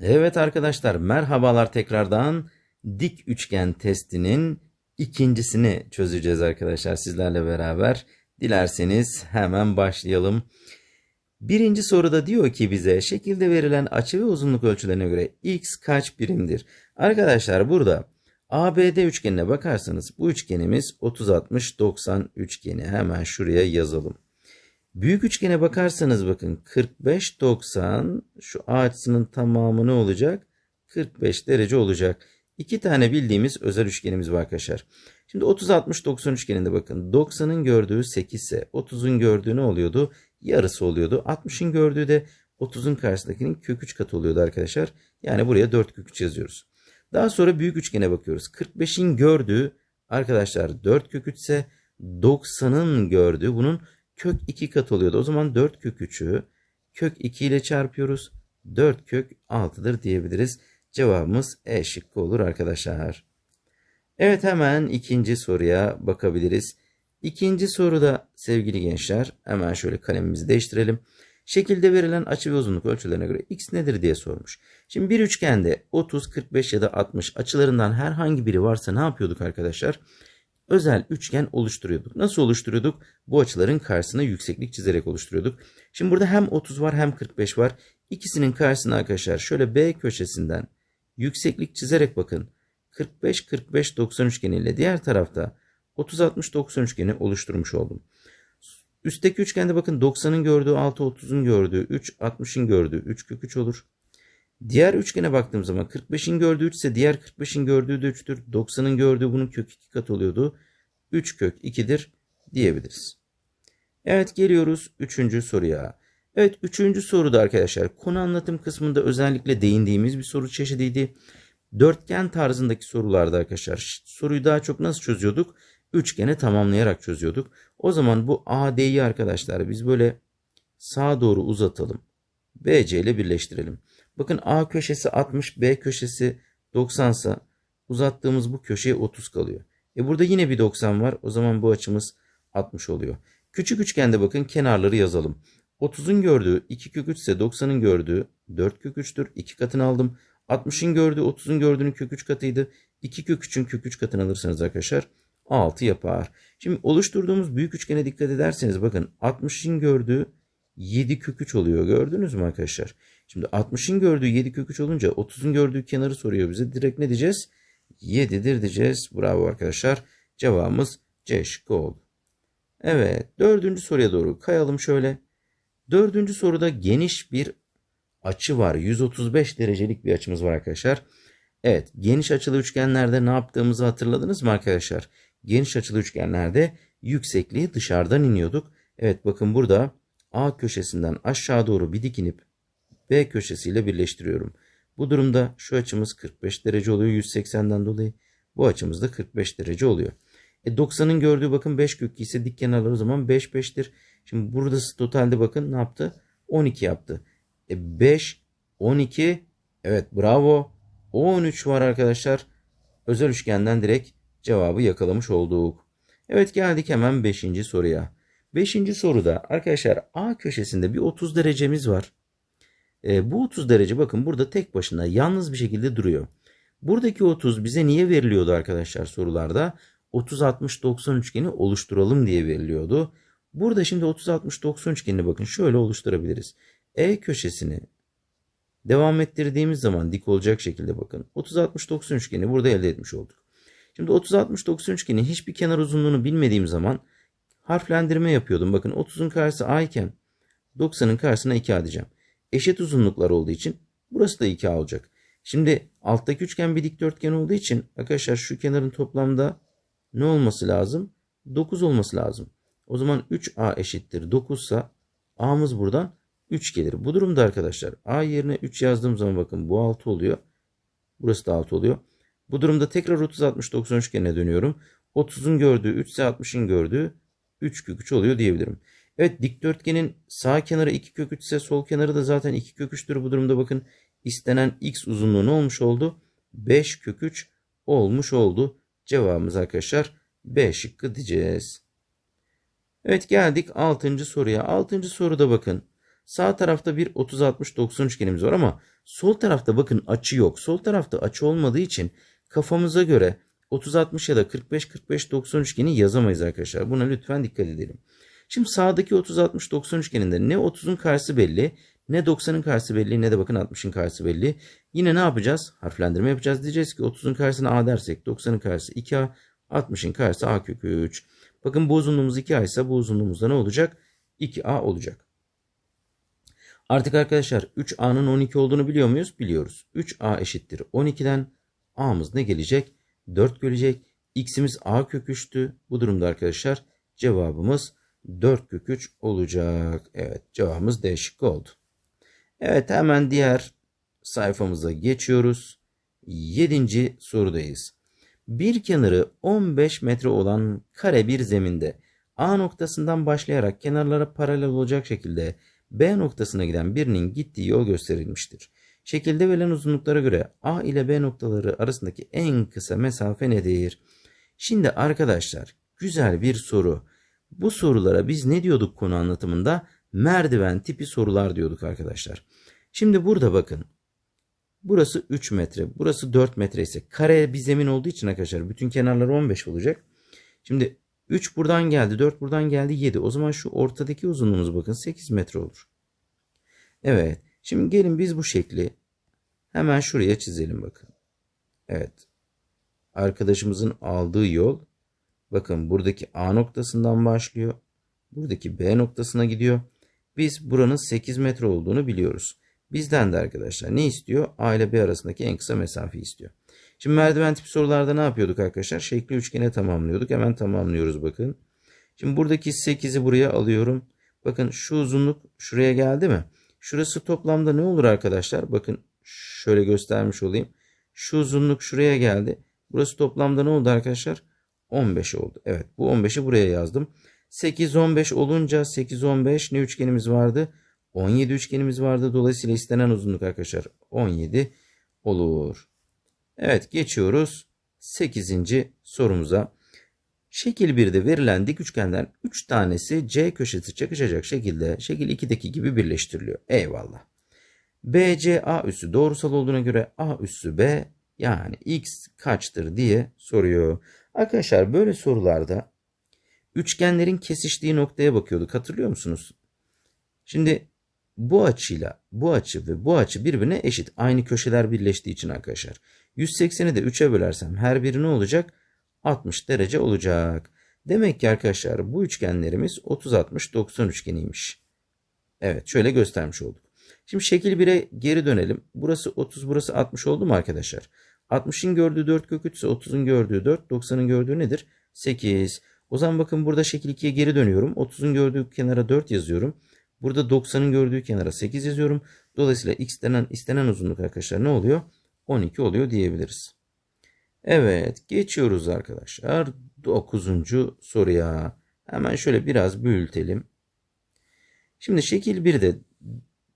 Evet arkadaşlar merhabalar tekrardan dik üçgen testinin ikincisini çözeceğiz arkadaşlar sizlerle beraber. Dilerseniz hemen başlayalım. Birinci soruda diyor ki bize şekilde verilen açı ve uzunluk ölçülerine göre x kaç birimdir? Arkadaşlar burada ABD üçgenine bakarsanız bu üçgenimiz 30-60-90 üçgeni hemen şuraya yazalım. Büyük üçgene bakarsanız bakın 45-90 şu A açısının tamamı ne olacak? 45 derece olacak. İki tane bildiğimiz özel üçgenimiz var arkadaşlar. Şimdi 30-60-90 üçgeninde bakın 90'ın gördüğü 8 ise 30'un gördüğü ne oluyordu? Yarısı oluyordu. 60'ın gördüğü de 30'un karşısındakinin kök 3 katı oluyordu arkadaşlar. Yani buraya 4 kök 3 yazıyoruz. Daha sonra büyük üçgene bakıyoruz. 45'in gördüğü arkadaşlar 4 kök 3 ise 90'ın gördüğü bunun kök 2 kat oluyordu. O zaman 4 kök 3'ü kök 2 ile çarpıyoruz. 4 kök 6'dır diyebiliriz. Cevabımız E şıkkı olur arkadaşlar. Evet hemen ikinci soruya bakabiliriz. İkinci soruda sevgili gençler hemen şöyle kalemimizi değiştirelim. Şekilde verilen açı ve uzunluk ölçülerine göre x nedir diye sormuş. Şimdi bir üçgende 30, 45 ya da 60 açılarından herhangi biri varsa ne yapıyorduk arkadaşlar? Özel üçgen oluşturuyorduk. Nasıl oluşturuyorduk? Bu açıların karşısına yükseklik çizerek oluşturuyorduk. Şimdi burada hem 30 var hem 45 var. İkisinin karşısına arkadaşlar şöyle B köşesinden yükseklik çizerek bakın. 45-45-90 üçgeniyle diğer tarafta 30-60-90 üçgeni oluşturmuş oldum. Üstteki üçgende bakın 90'ın gördüğü 6, 30'un gördüğü 3, 60'ın gördüğü 3 kök 3 olur. Diğer üçgene baktığım zaman 45'in gördüğü 3 ise diğer 45'in gördüğü de 3'tür. 90'ın gördüğü bunun kök 2 kat oluyordu. 3 kök 2'dir diyebiliriz. Evet geliyoruz 3. soruya. Evet 3. soruda arkadaşlar konu anlatım kısmında özellikle değindiğimiz bir soru çeşidiydi. Dörtgen tarzındaki sorularda arkadaşlar soruyu daha çok nasıl çözüyorduk? Üçgeni tamamlayarak çözüyorduk. O zaman bu AD'yi arkadaşlar biz böyle sağa doğru uzatalım. BC ile birleştirelim. Bakın A köşesi 60, B köşesi 90 ise uzattığımız bu köşeye 30 kalıyor. E burada yine bir 90 var. O zaman bu açımız 60 oluyor. Küçük üçgende bakın kenarları yazalım. 30'un gördüğü 2 kök 3 ise 90'ın gördüğü 4 kök 3'tür. 2 katını aldım. 60'ın gördüğü 30'un gördüğünün kök 3 katıydı. 2 kök 3'ün kök 3 katını alırsanız arkadaşlar 6 yapar. Şimdi oluşturduğumuz büyük üçgene dikkat ederseniz bakın 60'ın gördüğü 7 kök 3 oluyor. Gördünüz mü arkadaşlar? Şimdi 60'ın gördüğü 7 kök 3 olunca 30'un gördüğü kenarı soruyor bize. Direkt ne diyeceğiz? 7'dir diyeceğiz. Bravo arkadaşlar. Cevabımız C şıkkı oldu. Evet. Dördüncü soruya doğru kayalım şöyle. Dördüncü soruda geniş bir açı var. 135 derecelik bir açımız var arkadaşlar. Evet. Geniş açılı üçgenlerde ne yaptığımızı hatırladınız mı arkadaşlar? Geniş açılı üçgenlerde yüksekliği dışarıdan iniyorduk. Evet bakın burada A köşesinden aşağı doğru bir dikinip B köşesiyle birleştiriyorum. Bu durumda şu açımız 45 derece oluyor 180'den dolayı. Bu açımız da 45 derece oluyor. E 90'ın gördüğü bakın 5 kök ise dik kenarlar o zaman 5 5'tir. Şimdi burada totalde bakın ne yaptı? 12 yaptı. E 5 12 evet bravo. 13 var arkadaşlar. Özel üçgenden direkt cevabı yakalamış olduk. Evet geldik hemen 5. soruya. 5. soruda arkadaşlar A köşesinde bir 30 derecemiz var. E, bu 30 derece bakın burada tek başına yalnız bir şekilde duruyor. Buradaki 30 bize niye veriliyordu arkadaşlar sorularda? 30-60-90 üçgeni oluşturalım diye veriliyordu. Burada şimdi 30-60-90 üçgenini bakın şöyle oluşturabiliriz. E köşesini devam ettirdiğimiz zaman dik olacak şekilde bakın. 30-60-90 üçgeni burada elde etmiş olduk. Şimdi 30-60-90 üçgenin hiçbir kenar uzunluğunu bilmediğim zaman harflendirme yapıyordum. Bakın 30'un karşısı A iken 90'ın karşısına 2A diyeceğim. Eşit uzunluklar olduğu için burası da 2A olacak. Şimdi alttaki üçgen bir dikdörtgen olduğu için arkadaşlar şu kenarın toplamda ne olması lazım? 9 olması lazım. O zaman 3A eşittir 9 ise A'mız buradan 3 gelir. Bu durumda arkadaşlar A yerine 3 yazdığım zaman bakın bu 6 oluyor. Burası da 6 oluyor. Bu durumda tekrar 30-60-90 üçgenine dönüyorum. 30'un gördüğü 3 ise 60'ın gördüğü 3 kök 3 oluyor diyebilirim. Evet dikdörtgenin sağ kenarı 2 kök 3 ise sol kenarı da zaten 2 kök 3'tür. Bu durumda bakın istenen x uzunluğu ne olmuş oldu? 5 kök 3 olmuş oldu. Cevabımız arkadaşlar B şıkkı diyeceğiz. Evet geldik 6. soruya. 6. soruda bakın. Sağ tarafta bir 30-60-90 üçgenimiz var ama sol tarafta bakın açı yok. Sol tarafta açı olmadığı için kafamıza göre 30-60 ya da 45-45-90 üçgeni yazamayız arkadaşlar. Buna lütfen dikkat edelim. Şimdi sağdaki 30-60-90 üçgeninde ne 30'un karşısı belli ne 90'ın karşısı belli ne de bakın 60'ın karşısı belli. Yine ne yapacağız? Harflendirme yapacağız. Diyeceğiz ki 30'un karşısına A dersek 90'ın karşısı 2A 60'ın karşısı A kökü 3. Bakın bu uzunluğumuz 2A ise bu uzunluğumuzda ne olacak? 2A olacak. Artık arkadaşlar 3A'nın 12 olduğunu biliyor muyuz? Biliyoruz. 3A eşittir 12'den A'mız ne gelecek? 4 gelecek. X'imiz A kök 3'tü. Bu durumda arkadaşlar cevabımız 4 kök 3 olacak. Evet cevabımız D şıkkı oldu. Evet hemen diğer sayfamıza geçiyoruz. 7. sorudayız. Bir kenarı 15 metre olan kare bir zeminde A noktasından başlayarak kenarlara paralel olacak şekilde B noktasına giden birinin gittiği yol gösterilmiştir. Şekilde verilen uzunluklara göre A ile B noktaları arasındaki en kısa mesafe nedir? Şimdi arkadaşlar güzel bir soru. Bu sorulara biz ne diyorduk konu anlatımında? Merdiven tipi sorular diyorduk arkadaşlar. Şimdi burada bakın. Burası 3 metre, burası 4 metre ise kare bir zemin olduğu için arkadaşlar bütün kenarlar 15 olacak. Şimdi 3 buradan geldi, 4 buradan geldi 7. O zaman şu ortadaki uzunluğumuz bakın 8 metre olur. Evet. Şimdi gelin biz bu şekli hemen şuraya çizelim bakın. Evet. Arkadaşımızın aldığı yol bakın buradaki A noktasından başlıyor. Buradaki B noktasına gidiyor. Biz buranın 8 metre olduğunu biliyoruz. Bizden de arkadaşlar ne istiyor? A ile B arasındaki en kısa mesafe istiyor. Şimdi merdiven tipi sorularda ne yapıyorduk arkadaşlar? Şekli üçgene tamamlıyorduk. Hemen tamamlıyoruz bakın. Şimdi buradaki 8'i buraya alıyorum. Bakın şu uzunluk şuraya geldi mi? Şurası toplamda ne olur arkadaşlar? Bakın şöyle göstermiş olayım. Şu uzunluk şuraya geldi. Burası toplamda ne oldu arkadaşlar? 15 oldu. Evet bu 15'i buraya yazdım. 8 15 olunca 8 15 ne üçgenimiz vardı? 17 üçgenimiz vardı. Dolayısıyla istenen uzunluk arkadaşlar 17 olur. Evet geçiyoruz 8. sorumuza. Şekil 1'de verilen dik üçgenden 3 tanesi C köşesi çakışacak şekilde şekil 2'deki gibi birleştiriliyor. Eyvallah. BC A üssü doğrusal olduğuna göre A üssü B yani X kaçtır diye soruyor. Arkadaşlar böyle sorularda üçgenlerin kesiştiği noktaya bakıyorduk hatırlıyor musunuz? Şimdi bu açıyla bu açı ve bu açı birbirine eşit. Aynı köşeler birleştiği için arkadaşlar. 180'i de 3'e bölersem her biri ne olacak? 60 derece olacak. Demek ki arkadaşlar bu üçgenlerimiz 30-60-90 üçgeniymiş. Evet şöyle göstermiş olduk. Şimdi şekil 1'e geri dönelim. Burası 30 burası 60 oldu mu arkadaşlar? 60'ın gördüğü 4 kök 3 ise 30'un gördüğü 4 90'ın gördüğü nedir? 8. O zaman bakın burada şekil 2'ye geri dönüyorum. 30'un gördüğü kenara 4 yazıyorum. Burada 90'ın gördüğü kenara 8 yazıyorum. Dolayısıyla x denen istenen uzunluk arkadaşlar ne oluyor? 12 oluyor diyebiliriz. Evet geçiyoruz arkadaşlar 9. soruya. Hemen şöyle biraz büyütelim. Şimdi şekil 1'de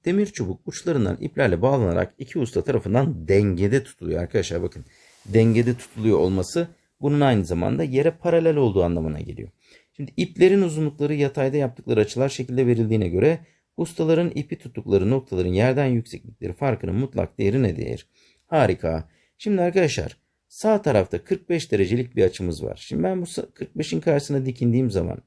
demir çubuk uçlarından iplerle bağlanarak iki usta tarafından dengede tutuluyor arkadaşlar bakın. Dengede tutuluyor olması bunun aynı zamanda yere paralel olduğu anlamına geliyor. Şimdi iplerin uzunlukları yatayda yaptıkları açılar şekilde verildiğine göre ustaların ipi tuttukları noktaların yerden yükseklikleri farkının mutlak değeri nedir? Harika. Şimdi arkadaşlar sağ tarafta 45 derecelik bir açımız var. Şimdi ben bu 45'in karşısına dikindiğim zaman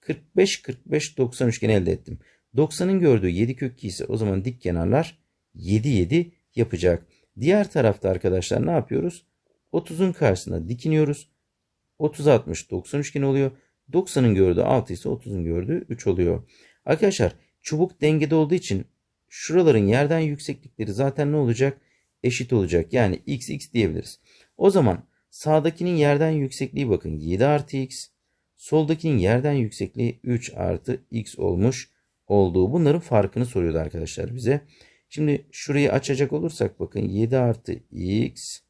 45 45 90 üçgen elde ettim. 90'ın gördüğü 7 kök 2 ise o zaman dik kenarlar 7 7 yapacak. Diğer tarafta arkadaşlar ne yapıyoruz? 30'un karşısına dikiniyoruz. 30 60 90 üçgen oluyor. 90'ın gördüğü 6 ise 30'un gördüğü 3 oluyor. Arkadaşlar çubuk dengede olduğu için şuraların yerden yükseklikleri zaten ne olacak? Eşit olacak. Yani x x diyebiliriz. O zaman sağdakinin yerden yüksekliği bakın 7 artı x. Soldakinin yerden yüksekliği 3 artı x olmuş olduğu. Bunların farkını soruyordu arkadaşlar bize. Şimdi şurayı açacak olursak bakın 7 artı x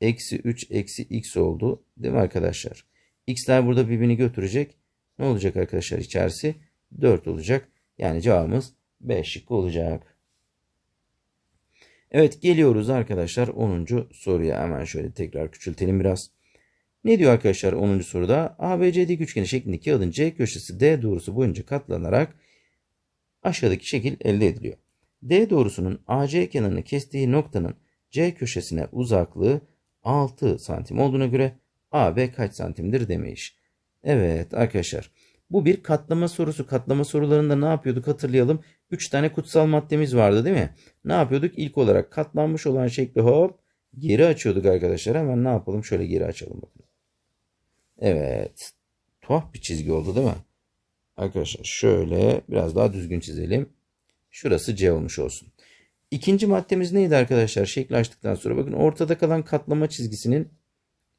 eksi 3 eksi x oldu. Değil mi arkadaşlar? X'ler burada birbirini götürecek. Ne olacak arkadaşlar içerisi? 4 olacak. Yani cevabımız B şıkkı olacak. Evet geliyoruz arkadaşlar 10. soruya. Hemen şöyle tekrar küçültelim biraz. Ne diyor arkadaşlar 10. soruda? ABC dik üçgeni şeklindeki kağıdın C köşesi D doğrusu boyunca katlanarak aşağıdaki şekil elde ediliyor. D doğrusunun AC kenarını kestiği noktanın C köşesine uzaklığı 6 santim olduğuna göre AB kaç santimdir demiş. Evet arkadaşlar bu bir katlama sorusu. Katlama sorularında ne yapıyorduk hatırlayalım. 3 tane kutsal maddemiz vardı değil mi? Ne yapıyorduk? İlk olarak katlanmış olan şekli hop geri açıyorduk arkadaşlar. Hemen ne yapalım? Şöyle geri açalım bakın. Evet. Tuhaf bir çizgi oldu değil mi? Arkadaşlar şöyle biraz daha düzgün çizelim. Şurası C olmuş olsun. İkinci maddemiz neydi arkadaşlar? Şekli açtıktan sonra bakın ortada kalan katlama çizgisinin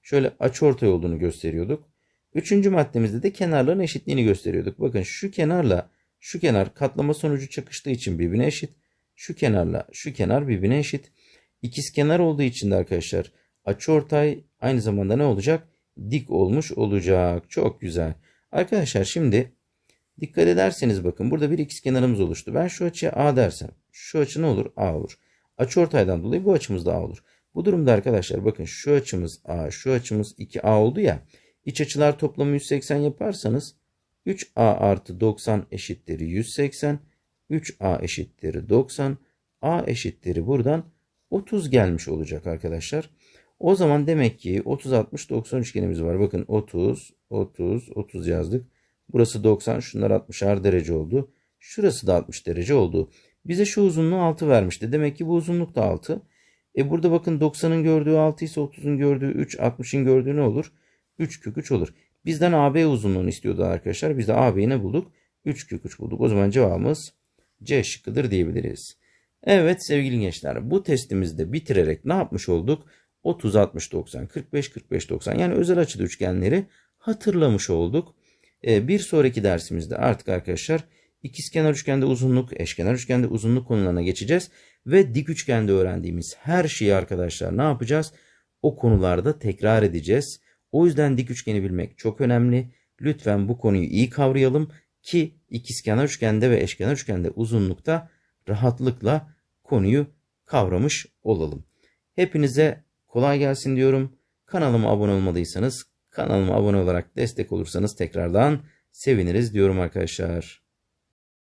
şöyle açıortay olduğunu gösteriyorduk. Üçüncü maddemizde de kenarların eşitliğini gösteriyorduk. Bakın şu kenarla şu kenar katlama sonucu çakıştığı için birbirine eşit. Şu kenarla şu kenar birbirine eşit. İkiz kenar olduğu için de arkadaşlar açıortay aynı zamanda ne olacak? Dik olmuş olacak. Çok güzel. Arkadaşlar şimdi dikkat ederseniz bakın burada bir ikizkenarımız oluştu. Ben şu açıya A dersem şu açı ne olur? A olur. Açıortaydan dolayı bu açımız da A olur. Bu durumda arkadaşlar bakın şu açımız A, şu açımız 2A oldu ya. İç açılar toplamı 180 yaparsanız 3A artı 90 eşittir 180. 3A eşittir 90. A eşittir buradan 30 gelmiş olacak arkadaşlar. O zaman demek ki 30 60 90 üçgenimiz var. Bakın 30 30 30 yazdık. Burası 90 şunlar 60'ar derece oldu. Şurası da 60 derece oldu. Bize şu uzunluğu 6 vermişti. Demek ki bu uzunluk da 6. E burada bakın 90'ın gördüğü 6 ise 30'un gördüğü 3, 60'ın gördüğü ne olur? 3 kök 3 olur. Bizden AB uzunluğunu istiyordu arkadaşlar. Biz de AB'yi ne bulduk? 3 kök 3 bulduk. O zaman cevabımız C şıkkıdır diyebiliriz. Evet sevgili gençler bu testimizde bitirerek ne yapmış olduk? 30, 60, 90, 45, 45, 90 yani özel açılı üçgenleri hatırlamış olduk. Ee, bir sonraki dersimizde artık arkadaşlar ikizkenar üçgende uzunluk, eşkenar üçgende uzunluk konularına geçeceğiz. Ve dik üçgende öğrendiğimiz her şeyi arkadaşlar ne yapacağız? O konularda tekrar edeceğiz. O yüzden dik üçgeni bilmek çok önemli. Lütfen bu konuyu iyi kavrayalım ki ikizkenar üçgende ve eşkenar üçgende uzunlukta rahatlıkla konuyu kavramış olalım. Hepinize kolay gelsin diyorum. Kanalıma abone olmadıysanız kanalıma abone olarak destek olursanız tekrardan seviniriz diyorum arkadaşlar.